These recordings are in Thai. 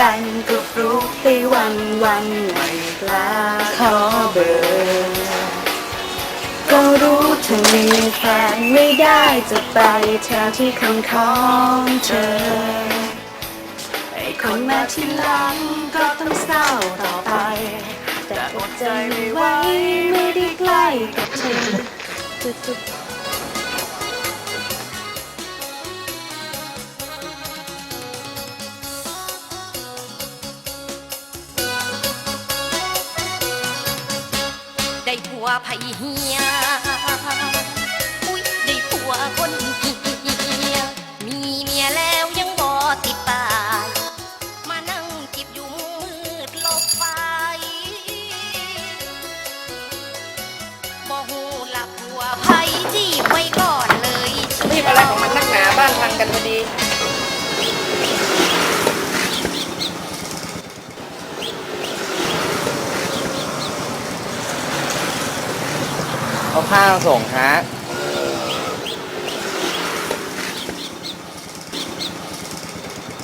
กันก็รู้ให้วันวันไม่กล้าขอเบอร์ก็รู้เธอมีแฟนไม่ได้จะไปแถวที่คำของเธอ ไอ้คนมาที่หลังก็ต้องเศร้าต่อไป แต่อดใจไม่ไหวไม่ได้ใกล้กับเธอ ได้ผัวไผเฮีย ข้างส่งฮะ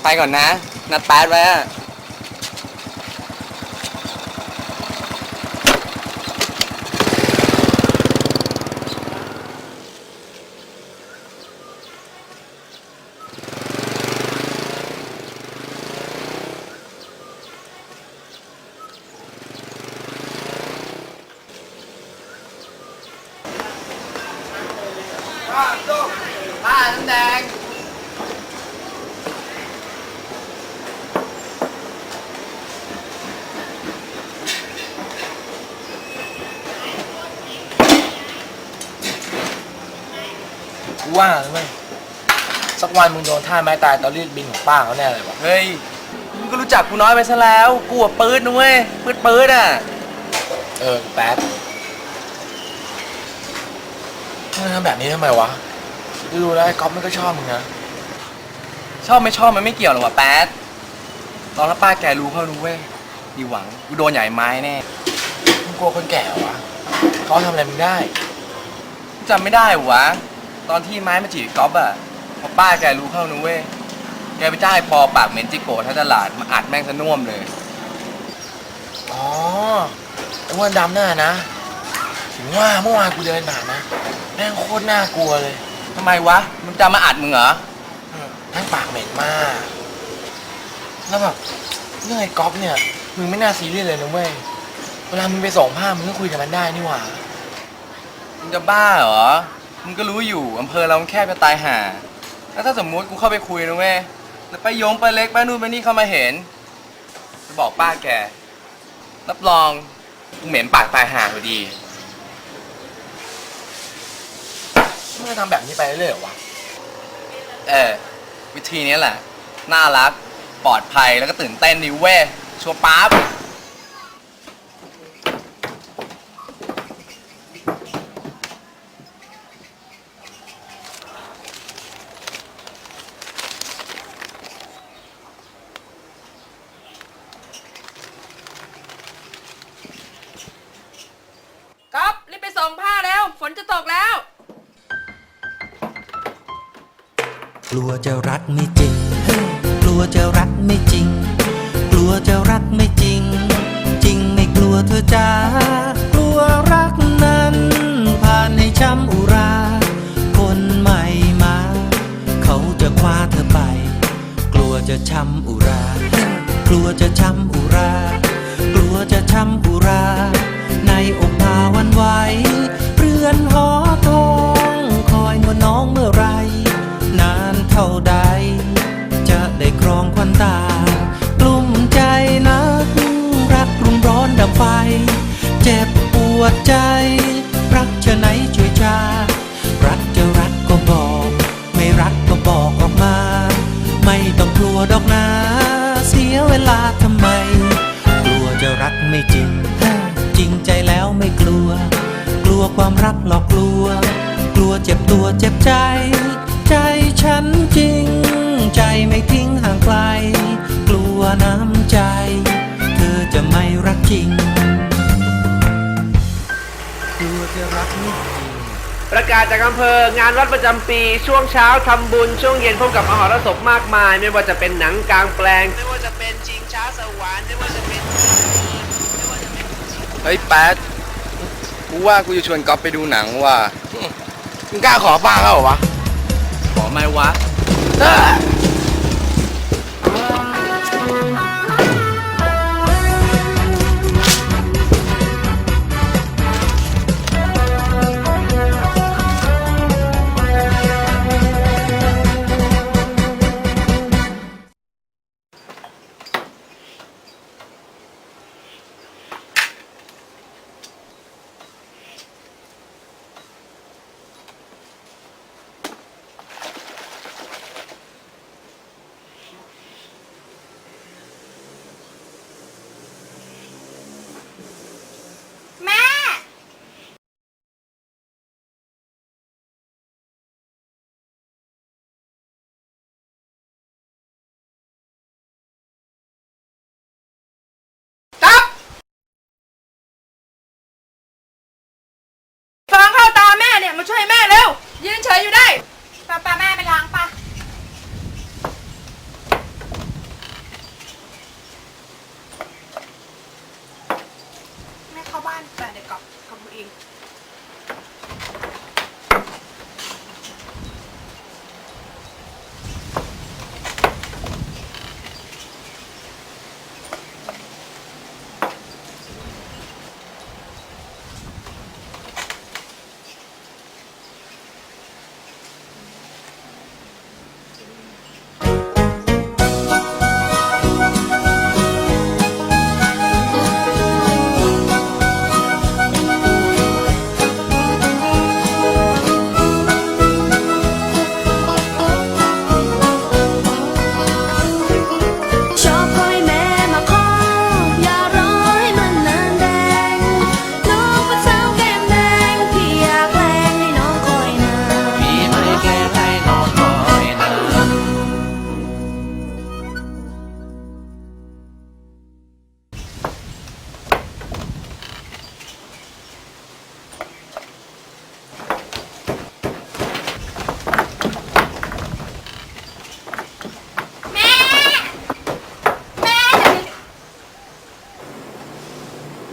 ไปก่อนนะ นัดแป๊ดไว้อะ ผ้าน้ำแดง กูว่านะเว้ย สักวันมึงโดนท่าไม้ตายตอนรีดบินของป้าเขาแน่เลยวะเฮ้ย มึงก็รู้จักกูน้อยไปซะแล้ว กูอะปื๊ดนะเว้ยปื๊ดปื๊ดอะ เออแป๊บมึงทำแบบนี้ทำไมวะดูแล้วไอ้ก๊อฟมันก็ชอบมึงนะ ชอบไม่ชอบมันไม่เกี่ยวหรอกว่ะแป๊ดตอนถ้าป้าแกรู้เขารู้เว้ยดีหวังกูโดนใหญ่ไม้แน่มึงกลัวคนแก่เหรอวะเขาทำอะไรมึงได้ กูจำไม่ได้วะ ตอนที่ไม้มาจีบก๊อฟอะ พอป้าแกรู้เข้านะเว้ย แกไปจ้างไอ้ปอปากเหม็นจิโกะทั้งตลาดมาอัดแม่งซะน่วมเลย อ๋อไอ้อ้วันดำหน้านะ ถึงว่าเมื่อวานกูเดินผ่านนะแม่งโคตรน่ากลัวเลยทำไมวะ มันจะมาอัดมึงเหรอ ทั้งปากเหม็นมาก แล้วแบบเรื่องไอ้ก๊อฟเนี่ย มึงไม่น่าซีเรียสเลยนะเว้ย เวลามึงไปส่งผ้ามึงก็คุยกับมันได้นี่หว่า มึงจะบ้าเหรอ มึงก็รู้อยู่อำเภอเรามันแคบจะตายห่า แล้วถ้าสมมุติกูเข้าไปคุยนะเว้ยแล้วไปยงไปเล็กไปนู่นไปนี่เข้ามาเห็นจะบอกป้าแก รับรองกูเหม็นปากตายห่าพอดีเมึงจะทำแบบนี้ไปเรื่อยๆเหรอวะ เออ วิธีนี้แหละ น่ารัก ปลอดภัยแล้วก็ตื่นเต้นดีเว้ยชัวร์ป๊าบ จะรักไม่จริง กลัวจะรักไม่จริง กลัวจะรักไม่จริง จริงไม่กลัวเธอจ้ากลัวรักนั้นผ่านให้ช้ำอุรา คนใหม่มา เขาจะคว้าเธอไป กลัวจะช้ำอุรา กลัวจะช้ำอุรา กลัวจะช้ำอุรา ในอกพาวันไหวเรือนหอ เท่าใด จะได้ครองควันตา กลุ่มใจนัก รักรุมร้อนดับไฟ เจ็บปวดใจ รักเชะไหนช่วยชา รักจะรักก็บอก ไม่รักก็บอกออกมา ไม่ต้องกลัวดอกนาเสียเวลาทำไม กลัวจะรักไม่จริง จริงใจแล้วไม่กลัว กลัวความรักหลอกลวงกลัวเจ็บตัวเจ็บใจ ใจฉัน จริง ใจไม่ทิ้งห่างไกล กลัวน้ำใจ เธอจะไม่รักจริง กลัวจะรักไม่จริง ประกาศจากอำเภองานวัดประจำปี ช่วงเช้าทำบุญ ช่วงเย็นพบกับมหรสพมากมาย ไม่ว่าจะเป็นหนังกลางแปลง ไม่ว่าจะเป็นชิงช้าสวรรค์ไม่ว่าจะเป็นเฮ้ยแป๊ดกูว่ากูจะชวนก๊อฟไปดูหนังว่ะมึงกล้าขอป้าเขาเหรอวะ ขอไหมวะ แ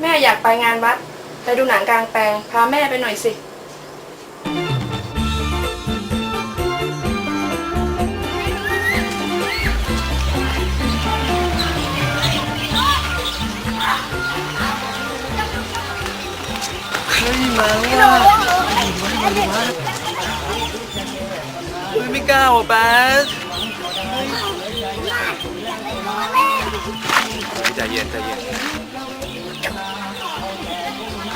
แม่อยากไปงานวัด ไปดูหนังกลางแปลง พาแม่ไปหน่อยสิ เฮ้ยไม่กล้าว่ะแป๊ดใจเย็นใจเย็น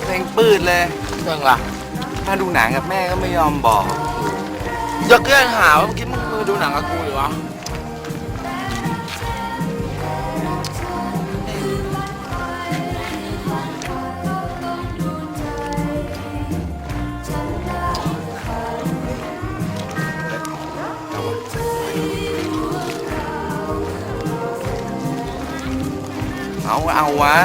ดเพลงปื้ดเลยเรื่องล่ะถ้าดูหนังกับแม่ก็ไม่ยอมบอกอย่าเกลื่อนหาว่าเมื่อกี้มึงมาดูหนังกับกูหรือวะเอาเอาวะ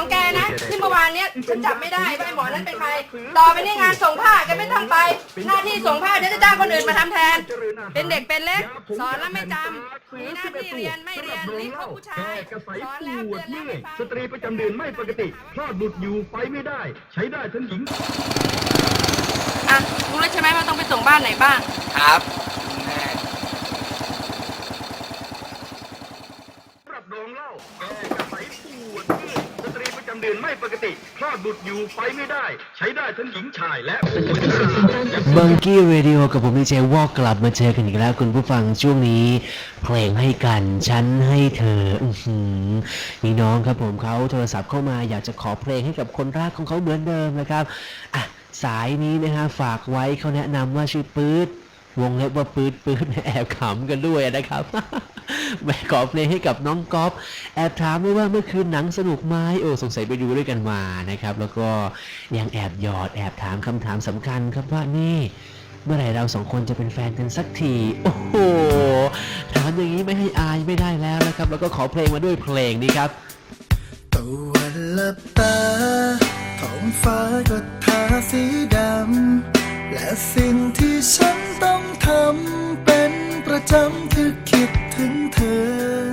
ของแกนะที่เมื่อวานเนี้ยฉันจับไม่ได้ว่าไอ้หมอนั้นเป็นใครต่อไปนี่งานส่งผ้าแกไม่ต้องไป หน้าที่ส่งผ้าเดี๋ยวจะจ้างคนอื่นมาทำแทน เป็นเด็กเป็นเล็ก สอนแล้วไม่จำมีหน้าที่เรียนไม่เรียนรีบพบผู้ชายสอนแล้วเตือนแล้วไม่ฟัง สตรีประจำเดือนไม่ปกติคลอดบุตรอยู่ไปไม่ได้ ใช้ได้ทั้งหญิง อะรู้แล้วใช่ไหมว่าต้องไปส่งบ้านไหนบ้าง ครับแม่ รับรองเล่าแก้กระสายปวดเมื่อยสตรีประจำเดือนไม่ปกติ คล อดบุตรอยู่ไปไม่ได้ ใช้ได้ทั้งหญิงชายและผู้ชายบังกี้เรดิโอกับผมดีเจวอกกลับมาเจอกันอีกแล้วคุณผู้ฟังช่วงนี้ เพลงให้กันฉันให้เธออื้อหือมีน้องครับผมเขาโทรศัพท์เข้ามาอยากจะขอเพลงให้กับคนรักของเขาเหมือนเดิมนะครับอะสายนี้นะฮะฝากไว้เขาแนะนำว่าชื่อปื๊ด วงเล็บว่าปืดปืดแอบขำกันด้วยนะครับแม่ขอเพลงให้กับน้องก๊อฟแอบถามด้วยว่าเมื่อคืนหนังสนุกไหมโอ้สงสัยไปดูด้วยกันมานะครับ แล้วก็ยังแอบหยอดแอบถามคำถามสำคัญครับว่านี่เมื่อไหร่เราสองคนจะเป็นแฟนกันสักที โอ้โห ถามอย่างนี้ไม่ให้อายไม่ได้แล้วนะครับ แล้วก็ขอเพลงมาด้วยเพลงนี้ครับตะวันลับตาท้องฟ้าก็ทาสีดำ และสิ่งที่ฉันต้องทำเป็นประจำคือคิดถึงเธอ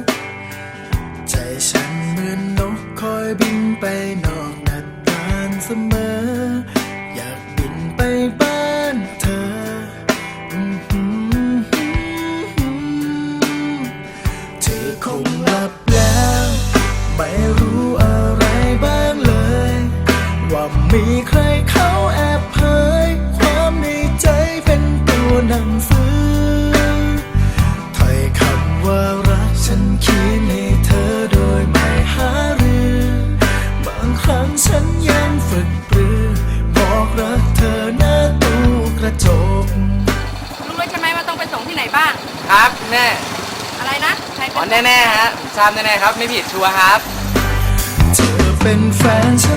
แน่ๆฮะผมทราบแน่ๆครับ ไม่ผิดชัวร์ครับ เธอเป็นแฟนฉัน